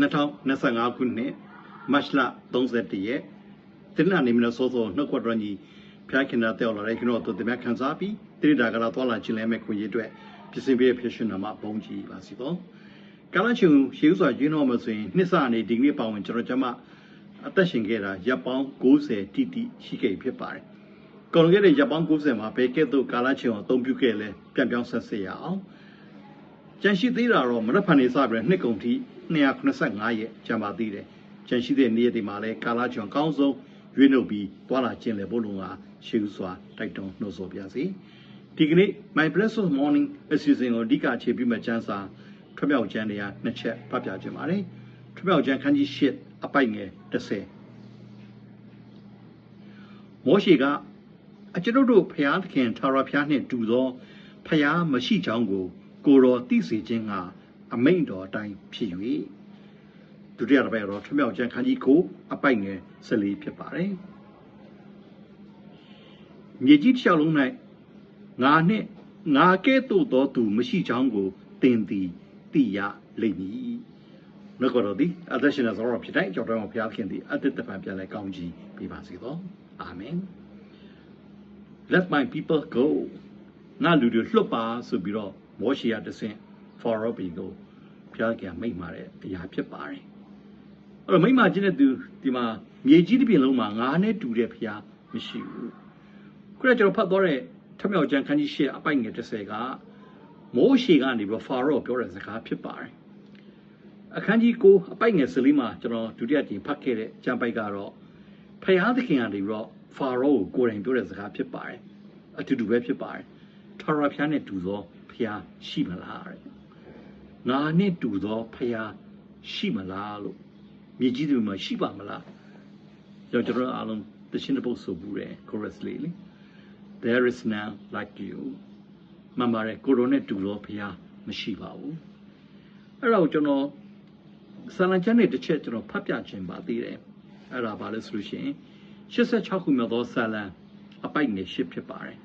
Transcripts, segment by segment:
2025ခုနှစ်မတ်လ31ရက်တင်လာနေမလို့စောစောနှုတ်ခွက်တော်ကြီးဖျားခင်တာတက်လာတဲ့ကျွန်တော်တို့တမန်ခန်းစားပြီးတိရတာကလာသွားလာခြင်းလဲမဲ့ခွင့်ရအတွက်ပြင်ဆင်ပေးဖြစ်ရှင်နာမှာဘုံကြီးပါစီတော့ကာလချုံရှေးဥစွာကျင်းတော်မှာဆိုရင်နှစ်စအနေဒီနေ့ပါဝင်ကျွန်တော်ကျမအသက်ရှင်ခဲ့တာရပ်ပေါင်း90တိတိရှိခဲ့ဖြစ်ပါတယ်။ကုန်ခဲ့တဲ့ရပ်ပေါင်း90မှာဘယ်ကဲ့သို့ကာလချုံအသုံးပြုခဲ့လဲပြန်ပြောင်းဆက်စေရအောင်။ကြန့်ရှိသေးတာတော့မရဖန်နေစပြီးနှစ်ကုန်ထိ 285ရက်ကျန်ပါသေးတယ်။ကြန့်ရှိတဲ့နေ့ရက်ဒီမှာလဲကာလချုံအကောင်းဆုံးရွေးနှုတ်ပြီးတွာလာခြင်းလေဘုလုံးကရှေးဥစွာတိုက်တွန်းနှိုးဆော်ပြစီ။ဒီကနေ့ My Blessed Morning အစီအစဉ်ကိုအဓိကအခြေပြုမဲ့ကျမ်းစာထွမြောက်ကျမ်းတရားနှစ်ချက်ဖတ်ပြခြင်းပါတယ်။ထွမြောက်ကျမ်းခန်းကြီး၈အပိုက်ငယ်30မောရှိကအကျွန်ုပ်တို့ဖျားသခင်ထာဝရဘုရားနှင့်တူသောဖျားမရှိကြောင်းကိုကိုတော်သိစေခြင်းက အမိန့်တော်အတိုင်းဖြစ်၍ဒုတိယတစ်ပတ်တော့ထွမြောက်ကျမ်းခန်းကြီးကိုအပိုက်ငယ်14ဖြစ်ပါတယ်။မြေကြီးတစ်လျှောက်လုံး၌ငါနှင့်ငါကဲ့သို့သောသူမရှိကြောင်းကိုသင်သည်သိရလိမ့်မည်။နှုတ်ကတော်သည်အသက်ရှင်တဲ့သောတော်ဖြစ်တဲ့ကြောင့်တော်ဘုရားခင်သည်အသက်တပံပြန်လဲကောင်းကြီးပေးပါစေသော။အာမင်။ Let my people go ငါလူတွေလွတ်ပါဆိုပြီးတော့မောရှေရတဆင့် Pharaoh ပြည်ကို ဘုရားခင်မိန့်မာတဲ့အရာဖြစ်ပါတယ်။အဲ့တော့မိန့်မာခြင်းတဲ့သူဒီမှာမြေကြီးတစ်ပြင်လုံးမှာငါနဲ့တူတဲ့ဘုရားမရှိဘူး။ခုနကကျွန်တော်ဖတ်သွားတဲ့ထမြောက်ကျမ်းခန်းကြီး၈အပိုက်ငယ်30ကမိုးရှေကနေပြီးဖာရောပြောတဲ့စကားဖြစ်ပါတယ်အခန်းကြီး9အပိုက်ငယ်စလေးမှာကျွန်တော်ဒုတိယကြိမ်ဖတ်ခဲ့တဲ့ကျမ်းပိုက်ကတော့ဖယားသခင်ကနေပြီးတော့ဖာရောကိုကိုယ်တိုင်ပြောတဲ့စကားဖြစ်ပါတယ်အတူတူပဲဖြစ်ပါတယ်ထာဝရဘုရားနဲ့တူသောဖယားရှိမလားတဲ့ ငါနဲ့တူသောဖယားရှိမလားလို့မြေကြီးတွေမှာရှိပါမလားကျွန်တော်အားလုံးတခြင်းတစ်ပုတ်ဆိုဘူးတယ် chorus လေးလေ there is none like you မှန်ပါတယ်ကိုရိုနဲ့တူတော့ဘုရားမရှိပါဘူးအဲ့တော့ကျွန်တော်ဆလံချမ်းနဲ့တစ်ချက်ကျွန်တော်ဖတ်ပြခြင်းပါသေးတယ်အဲ့ဒါဘာလဲဆိုလို့ရှိရင်86ခုမြောက်သောဆလံအပိုက်ငယ်၈ဖြစ်ပါတယ်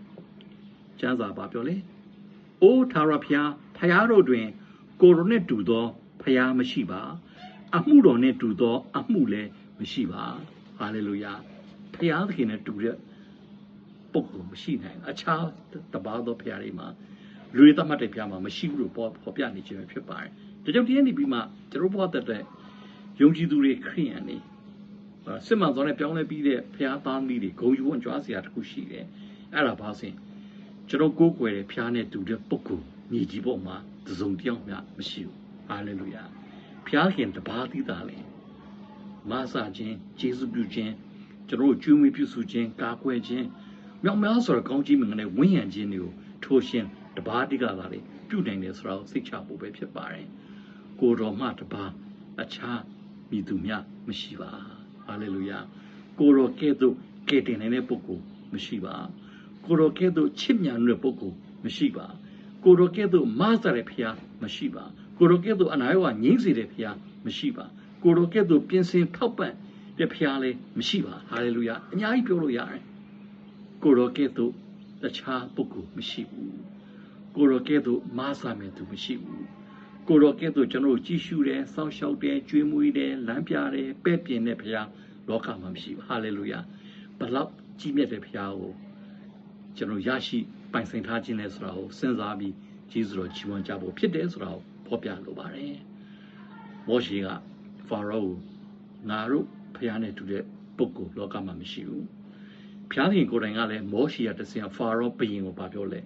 ကျမ်းစာဘာပြောလဲအိုးထာဝရဘုရားဖရားတို့တွင် ကိုရိုနဲ့တူသောဖရားမရှိပါ အမှုတော်နဲ့တူသော အမှုလည်းမရှိပါဟာလေလုယာဖရားသခင်နဲ့တူတဲ့ပုဂ္ဂိုလ်မရှိနိုင်အခြားတပါးသောဖရားတွေမှာလူတွေသတ်မှတ်တဲ့ဖရားမှာမရှိဘူးလို့ပေါ်ပေါ်ပြနေခြင်းပဲဖြစ်ပါတယ်ဒါကြောင့်တရားနေပြီးမှကျွန်တော်ဘဝတတဲ့ယုံကြည်သူတွေခရိယန်တွေစစ်မှန်သောနဲ့ပြောင်းလဲပြီးတဲ့ဖရားသားသမီးတွေဂုံယူဝံ့ကြွားစရာတခုရှိတယ်အဲ့ဒါဘာစင်ကျွန်တော်ကိုးကွယ်တဲ့ဖရားနဲ့တူတဲ့ပုဂ္ဂိုလ်ညီကြီးပေါ်မှာ သစုံတယောက်မျှမရှိဘူးဟာလေလုယာဖရားခင်တပါးသီးသားလေမဆာခြင်းယေရှုပြုခြင်းကျွန်တော်ကျွေးမွေးပြုစုခြင်းကာကွယ်ခြင်းမြောက်များစွာကောင်းကြီးမင်္ဂလာဝိညာဉ်ခြင်းတွေကိုထိုးရှင်တပါးတိကသာလေပြုနိုင်တယ်ဆိုတော့စိတ်ချဖို့ပဲဖြစ်ပါတယ်ကိုတော်မှတပါးအခြားမိသူများမရှိပါဟာလေလုယာကိုတော်ကဲ့သို့ကဲ့တင်နိုင်တဲ့ပုဂ္ဂိုလ်မရှိပါကိုတော်ကဲ့သို့ချစ်မြတ်တဲ့ပုဂ္ဂိုလ်မရှိပါ ကိုတော်ကဲ့သို့မဆတဲ့ဖျားမရှိပါကိုတော်ကဲ့သို့အနာရောငြိမ့်စေတဲ့ဖျားမရှိပါကိုတော်ကဲ့သို့ပြင်ဆင်ထောက်ပံ့တဲ့ဖျားလည်းမရှိပါဟာလေလုယာအများကြီးပြောလို့ရတယ်ကိုတော်ကဲ့သို့တခြားပုဂ္ဂိုလ်မရှိဘူးကိုတော်ကဲ့သို့မဆာမယ်သူမရှိဘူးကိုတော်ကဲ့သို့ကျွန်တော်ကြည်ရှုတယ်စောင့်ရှောက်တယ်ကြွေးမွေးတယ်လမ်းပြတယ်ပဲ့ပြင်တဲ့ဖခင်လောကမှာမရှိဘူးဟာလေလုယာဘလောက်ကြီးမြတ်တဲ့ဖခင်ကိုကျွန်တော်ရရှိ ပိုင်ဆိုင်ထားခြင်းလဲဆိုတာကိုစဉ်းစားပြီးဂျေဇုတော်ကြီးဝမ်းကြဖို့ဖြစ်တယ်ဆိုတာကိုဖော်ပြလိုပါတယ်မောရှေကဖာရောငါတို့ဖခင်နဲ့တူတဲ့ပုဂ္ဂိုလ်လောကမှာမရှိဘူးဖျားခင်ကိုယ်တိုင်ကလည်းမောရှေရတစင်ဖာရောဘယင်ကိုဗာပြောလဲ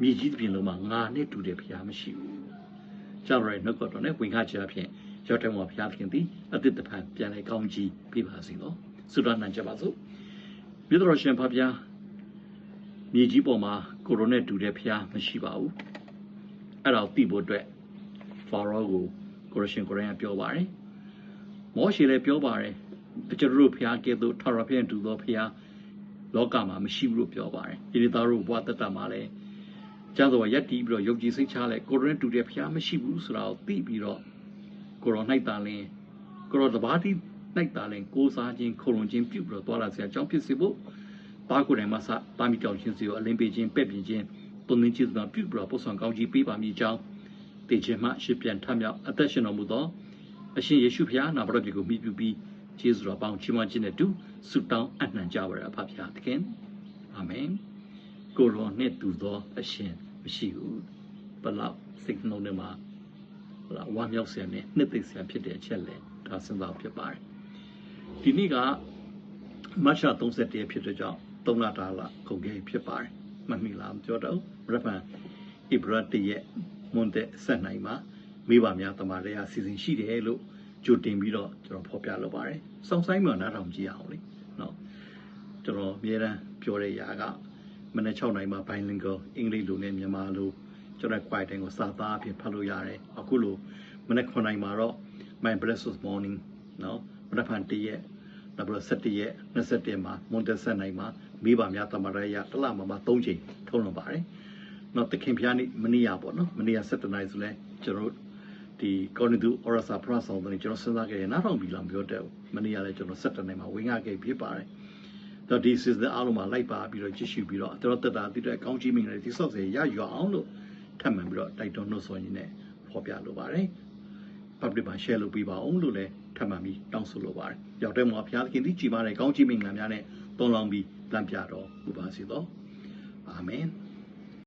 မြေကြီးတစ်ပြင်လုံးမှာငါနဲ့တူတဲ့ဖခင်မရှိဘူးကြောက်ရတဲ့နှုတ်ကတော်နဲ့ဝင်ခချအဖြစ်ရောက်တယ်မှာဖခင်ခင်သည်အတိတ်တဖန်ပြန်လဲကောင်းကြီးပြပါစေတော့ဆုတော်နံကြပါစို့မြေတော်ရှင်ဖဖျားမြေကြီးပေါ်မှာ ကိုရိုနဲ့တူတဲ့ဖခင်မရှိပါဘူးအဲ့ဒါသိဖို့အတွက်ဖာရောကိုကိုရရှင်ကိုရိုင်းပြောပါတယ်မောရှေလည်းပြောပါတယ်ကျွန်တော်တို့ဖခင်ကဲ့သို့ထာဝရဘုရားတူသောဖခင်လောကမှာမရှိဘူးလို့ပြောပါတယ်ဒီနေ့သားတို့ဘဝတတမှာလည်းကျမ်းစာရက်တီးပြီးတော့ယုံကြည်စိတ်ချလဲကိုရိုနဲ့တူတဲ့ဖခင်မရှိဘူးဆိုတာကိုသိပြီးတော့ကိုရို၌တာလင်းကိုရိုတဘာတိ၌တာလင်းကိုးစားခြင်းခုံလုံခြင်းပြုပြီးတော့သွားလာစရာအကြောင်းဖြစ်စေဖို့ ပါကိုယ်တိုင်မှစပါမီတောင်ချင်းစီကိုအလင်းပေးခြင်းပဲ့ပြင်ခြင်းတုံသင်းခြင်းစွာပြုပြီးတော့ပို့ဆောင်ကောင်းကြီးပေးပါမည်အကြောင်းတည်ခြင်းမှရှစ်ပြန်ထမြောက်အသက်ရှင်တော်မူသောအရှင်ယေရှုဖျားနာမတော်ပြကိုမိပြုပြီးကျေးဇူးတော်ပေါင်းချီးမွမ်းခြင်းနဲ့တူဆုတောင်းအနှံကြပါရအဖဖျားသခင်အာမင်ကိုရောနဲ့တူသောအရှင်မရှိဘူးဘလောက်စိတ်နှလုံးထဲမှာဟလာဝမ်းမြောက်စရာနဲ့နှစ်သိမ့်စရာဖြစ်တဲ့အချက်လဲဒါစဉ်းစားဖြစ်ပါတယ်ဒီနေ့ကမတ်လ31ရက်ဖြစ်တဲ့ကြောင့် 3လတာလကုန်ခဲ့ဖြစ်ပါတယ်မမိလားမပြောတော့ရဖန်ဣဘရတ်ရဲ့မွန်တဲ့ဆက်နိုင်မှာမိဘများတမန်တော်ရာစီစဉ်ရှိတယ်လို့ကြိုတင်ပြီးတော့ကျွန်တော်ဖော်ပြလုပ်ပါတယ်။စောင့်ဆိုင်မှနားထောင်ကြည့်အောင်လေ။နော်ကျွန်တော်အများအားပြောတဲ့ຢာကမနေ့6နိုင်မှာ bilingual အင်္ဂလိပ်လိုနဲ့မြန်မာလိုကျွန်တော် quiet တိုင်းကိုစာသားအဖြစ်ဖတ်လို့ရတယ်။အခုလိုမနေ့9နိုင်မှာတော့ my blessed morning နော်မနေ့ဖန်တည့်ရက် နောက်ပြီးတော့17ရက်21မှာမွန်တက်ဆက်နိုင်မှာမိဘများတမန်တော်ရာတစ်လမှာမှာ3ချိန်ထုံးလွန်ပါတယ်။နော်တခင်ဖျားနေ့မနေ့ရပေါ့နော်မနေ့က17နိုင်ဆိုလဲကျွန်တော်ဒီကော်နီတူအော်ရစာပရဆောင်တဲ့ကျွန်တော်စဉ်းစားခဲ့ရင်နောက်တော့ပြီလားမပြောတဲ့မနေ့ကလည်းကျွန်တော်17နိုင်မှာဝင်ရခဲ့ဖြစ်ပါတယ်။တော့ဒီ season အားလုံးမှာလိုက်ပါပြီးတော့ကြည့်ရှုပြီးတော့တော်တက်တာတည်တဲ့အကောင်းကြီးမင်္ဂလာတိဆောက်စေရရွာအောင်လို့ထပ်မံပြီးတော့တိုက်တွန်းလို့ဆိုရင်လည်းဖော်ပြလိုပါတယ်။ public မှာ share လုပ်ပေးပါအောင်လို့လည်း ထပ်မံပြီးတောင်းဆိုလိုပါတယ်။ရောက်တဲ့မှာဘုရားသခင်ဒီကြည်ပါတဲ့ကောင်းကြီးမင်္ဂလာများနဲ့တွန်းလောင်းပြီးတန်ပြတော်မူပါစေသော။အာမင်။